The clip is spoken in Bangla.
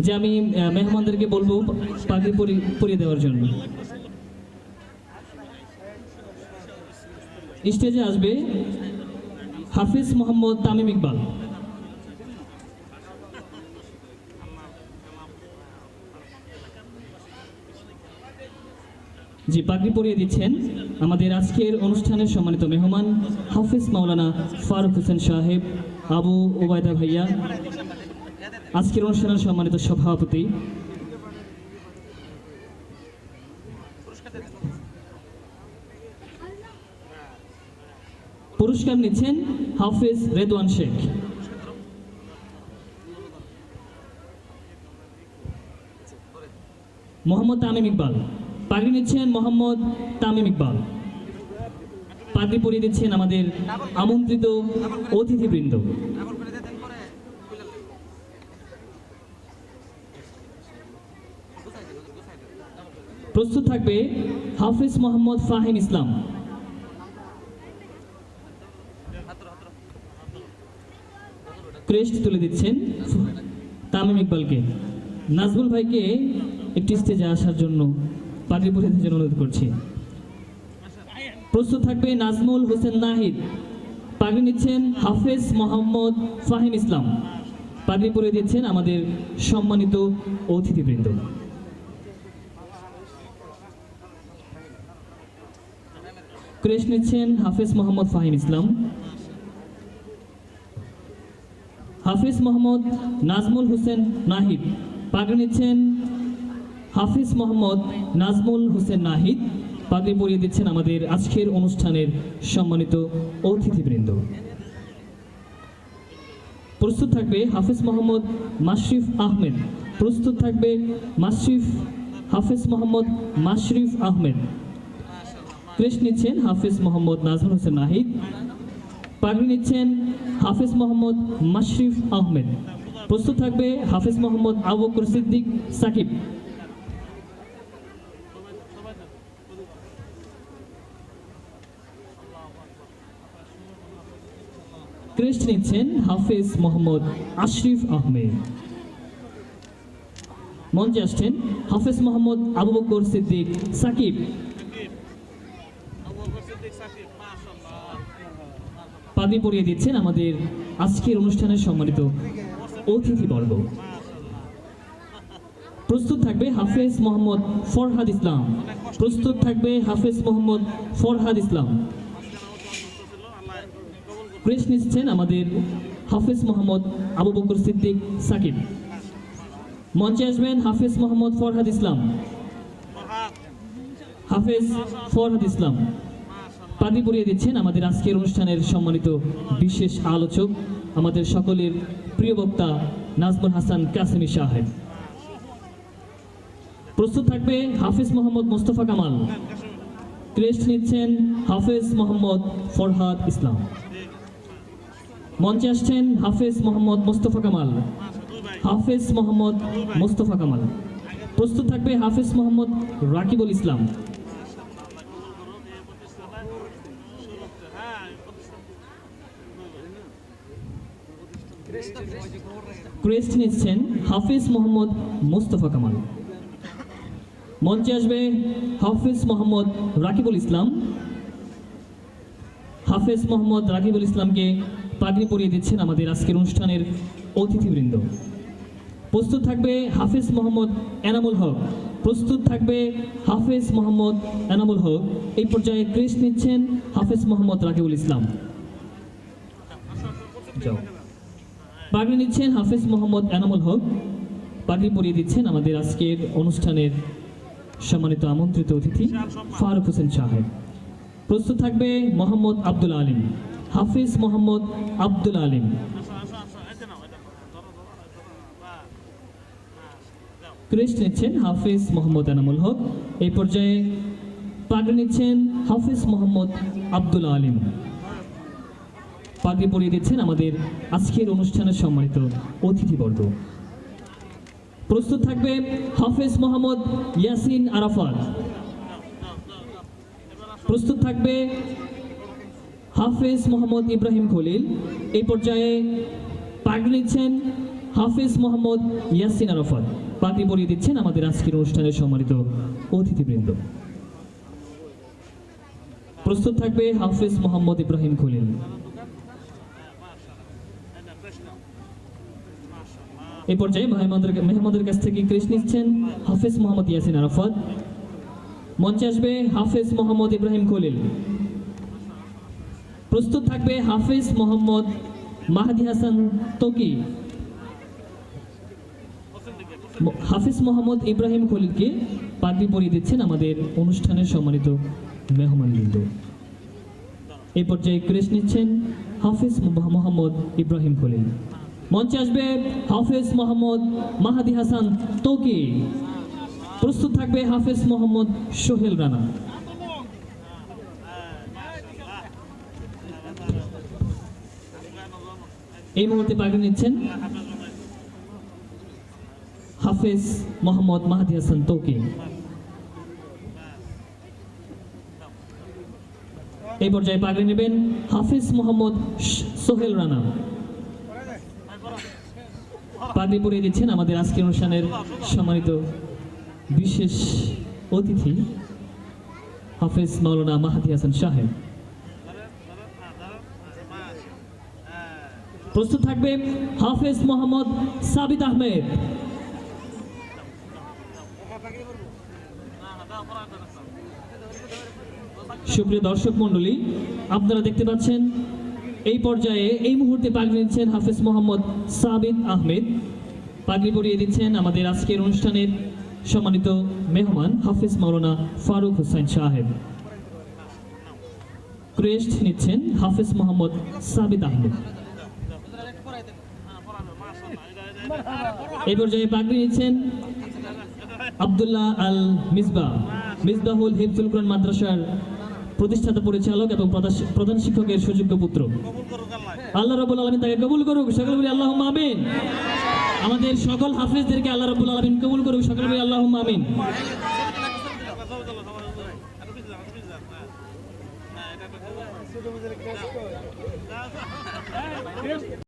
যে আমি মেহমানদেরকে বলব পরি- পরিয়ে দেওয়ার জন্য। স্টেজে আসবে হাফিজ মোহাম্মদ তামিম ইকবাল। জি, পাগড়ি পরিয়ে দিচ্ছেন আমাদের আজকের অনুষ্ঠানের সম্মানিত মেহমান হাফিজ মাওলানা ফারুক হোসেন সাহেব, আবু ওবায়দা ভাইয়া আজকের অনুষ্ঠানের সম্মানিত সভাপতি। পুরস্কার নিচ্ছেন হাফিজ রেদওয়ান শেখ। মোহাম্মদ তামিম ইকবাল। পাগড়ি নিচ্ছেন মোহাম্মদ তামিম ইকবাল। পাগড়ি পরিয়ে দিচ্ছেন আমাদের আমন্ত্রিত অতিথিবৃন্দ। প্রস্তুত থাকবে হাফিজ মোহাম্মদ ফাহিম ইসলাম। ক্রেস্ট তুলে দিচ্ছেন তামিম ইকবালকে। নাজমুল ভাইকে একটি স্টেজে আসার জন্য পাগড়ি পরিয়ে দেওয়ার জন্য অনুরোধ করছি। প্রস্তুত থাকবে নাজমুল হোসেন নাহিদ। পাগড়ি নিচ্ছেন হাফেজ মোহাম্মদ ফাহিম ইসলাম। পাগড়ি পরিয়ে দিচ্ছেন আমাদের সম্মানিত অতিথিবৃন্দ। ক্রেশ নিচ্ছেন হাফেজ মোহাম্মদ ফাহিম ইসলাম। হাফিজ মোহাম্মদ নাজমুল হোসেন নাহিদ। পাগড়ি নিচ্ছেন হাফিজ মোহাম্মদ নাজমুল হোসেন নাহিদ। পাগড়ি পরিয়ে দিচ্ছেন আমাদের আজকের অনুষ্ঠানের সম্মানিত অতিথিবৃন্দ। প্রস্তুত থাকবে হাফিজ মোহাম্মদ মাশরিফ আহমেদ। প্রস্তুত থাকবে মাশরিফ হাফিজ মোহাম্মদ মাশরিফ আহমেদ। ক্রেশ নিচ্ছেন হাফিজ মোহাম্মদ নাজমুল হোসেন নাহিদ। পাগড়ি নিচ্ছেন হাফিজ মোহাম্মদ মাশরিফ আহমেদ। প্রস্তুত থাকবে হাফিজ মোহাম্মদ আবু সিদ্দিক সাকিব। ক্রেস্ট নিচ্ছেন হাফিজ মোহাম্মদ আশরিফ আহমেদ। মঞ্চে আসছেন হাফিজ মোহাম্মদ আবু বকর সিদ্দিক সাকিব। পাগড়ি পরিয়ে দিচ্ছেন আমাদের আজকের অনুষ্ঠানের সম্মানিত অতিথিবর্গ প্রস্তুত থাকবে হাফেজ মোহাম্মদ ফরহাদ ইসলাম। প্রস্তুত থাকবে হাফেজ মোহাম্মদ ফরহাদ ইসলাম। ক্রেশ নিচ্ছেন আমাদের হাফেজ মোহাম্মদ আবু বকর সিদ্দিক সাকিব। মঞ্চে আসবেন হাফেজ মোহাম্মদ ফরহাদ ইসলাম। হাফেজ ফরহাদ ইসলাম। পাগড়ি পরিয়ে দিচ্ছেন আমাদের আজকের অনুষ্ঠানের সম্মানিত বিশেষ আলোচক, আমাদের সকলের প্রিয় বক্তা নাজমুল হাসান কাসেমি সাহেব। প্রস্তুত থাকবে হাফিজ মোহাম্মদ মোস্তফা কামাল। ক্রেস্ট নিচ্ছেন হাফেজ মোহাম্মদ ফরহাদ ইসলাম। মঞ্চে আসছেন হাফেজ মোহাম্মদ মোস্তফা কামাল। হাফেজ মোহাম্মদ মোস্তফা কামাল। প্রস্তুত থাকবে হাফেজ মোহাম্মদ রাকিবুল ইসলাম। ক্রেস্ট নিচ্ছেন হাফিজ মোহাম্মদ মোস্তফা কামাল। মঞ্চে আসবে হাফিজ মোহাম্মদ রাকিবুল ইসলাম। হাফেজ মোহাম্মদ রাকিবুল ইসলামকে পাগড়ি পরিয়ে দিচ্ছেন আমাদের আজকের অনুষ্ঠানের অতিথিবৃন্দ। প্রস্তুত থাকবে হাফিজ মোহাম্মদ এনামুল হক। প্রস্তুত থাকবে হাফেজ মোহাম্মদ এনামুল হক। এই পর্যায়ে ক্রেস্ট নিচ্ছেন হাফেজ মোহাম্মদ রাকিবুল ইসলাম। যাও। পাগড়ি নিচ্ছেন হাফেজ মোহাম্মদ এনামুল হক। পাগড়ি পরিয়ে দিচ্ছেন আমাদের আজকের অনুষ্ঠানের সম্মানিত আমন্ত্রিত অতিথি ফারুক হোসেন সাহেব। প্রস্তুত থাকবে মোহাম্মদ আব্দুল আলিম। হাফিজ মোহাম্মদ আব্দুল আলিম। ক্রেস্ট নিচ্ছেন হাফিজ মোহাম্মদ এনামুল হক। এই পর্যায়ে পাগড়ি নিচ্ছেন হাফিজ মোহাম্মদ আব্দুল আলিম। পাগড়ি পরিয়ে দিচ্ছেন আমাদের আজকের অনুষ্ঠানের সম্মানিত অতিথিবর্গ। প্রস্তুত থাকবে হাফেজ মোহাম্মদ ইয়াসিন আরাফাত। প্রস্তুত থাকবে হাফেজ মোহাম্মদ ইব্রাহিম খলিল। এই পর্যায়ে পাগড়ি নিচ্ছেন হাফিজ মোহাম্মদ ইয়াসিন আরাফাত। পাগড়ি পরিয়ে দিচ্ছেন আমাদের আজকের অনুষ্ঠানের সম্মানিত অতিথিবৃন্দ। প্রস্তুত থাকবে হাফেজ মোহাম্মদ ইব্রাহিম খলিল। এই পর্যায়ে মেহমানদের মেহমানদের কাছ থেকে ক্রেশ নিচ্ছেন হাফিজ মোহাম্মদ ইয়াসিন আরাফাত। মঞ্চে আসবে হাফিজ মোহাম্মদ ইব্রাহিম খলিল। প্রস্তুত থাকবে হাফিজ মোহাম্মদ মাহাদি হাসান তকি। হাফিজ মোহাম্মদ ইব্রাহিম খলিলকে পাগড়ি পরিয়ে দিচ্ছেন আমাদের অনুষ্ঠানের সম্মানিত মেহমানবৃন্দ এই পর্যায়ে ক্রেশ নিচ্ছেন হাফিজ মোহাম্মদ ইব্রাহিম খলিল। মঞ্চে আসবে হাফেজ মোহাম্মদ মাহাদি হাসান তকি প্রস্তুত থাকবে হাফিজ মোহাম্মদ সোহেল রানা। এই মুহূর্তে পাগড়ি নিচ্ছেন হাফেজ মোহাম্মদ মাহাদি হাসান তৌকি এই পর্যায়ে পাগড়ি নেবেন হাফিজ মোহাম্মদ সোহেল রানা। পাগড়ি পরিয়ে দিচ্ছেন আমাদের আজকের অনুষ্ঠানের সম্মানিত বিশেষ অতিথি, হাফেজ মাওলানা মাহাদি হাসান সাহেব। প্রস্তুত থাকবে হাফেজ মোহাম্মদ সাবিত আহমেদ। সুপ্রিয় দর্শক মন্ডলী আপনারা দেখতে পাচ্ছেন, এই পর্যায়ে এই মুহূর্তে পাগড়ি নিচ্ছেন হাফেজ মোহাম্মদ সাবিত আহমেদ। পাগড়ি পরিয়ে দিচ্ছেন আমাদের আজকের অনুষ্ঠানের সম্মানিত মেহমান হাফেজ মাওলানা ফারুক হোসেন সাহেব। ক্রেস্ট নিচ্ছেন হাফেজ মোহাম্মদ সাবিত আহমেদ। এই পর্যায়ে পাগড়ি নিচ্ছেন আব্দুল্লাহ আল মিসবা মিসবাহুল হিফজুল কোরআন মাদ্রাসার প্রতিষ্ঠাতা পরিচালক এবং প্রধান- প্রধান শিক্ষকের সুযোগ্য পুত্র। আল্লাহ রবুল আলমিন তাকে কবুল করুক, সকল বলি আল্লাহ আমিন। আমাদের সকল হাফিজদেরকে আল্লাহ রাবুল আলমিন কবুল করুক সকল বলি আল্লাহ আমিন। ছোট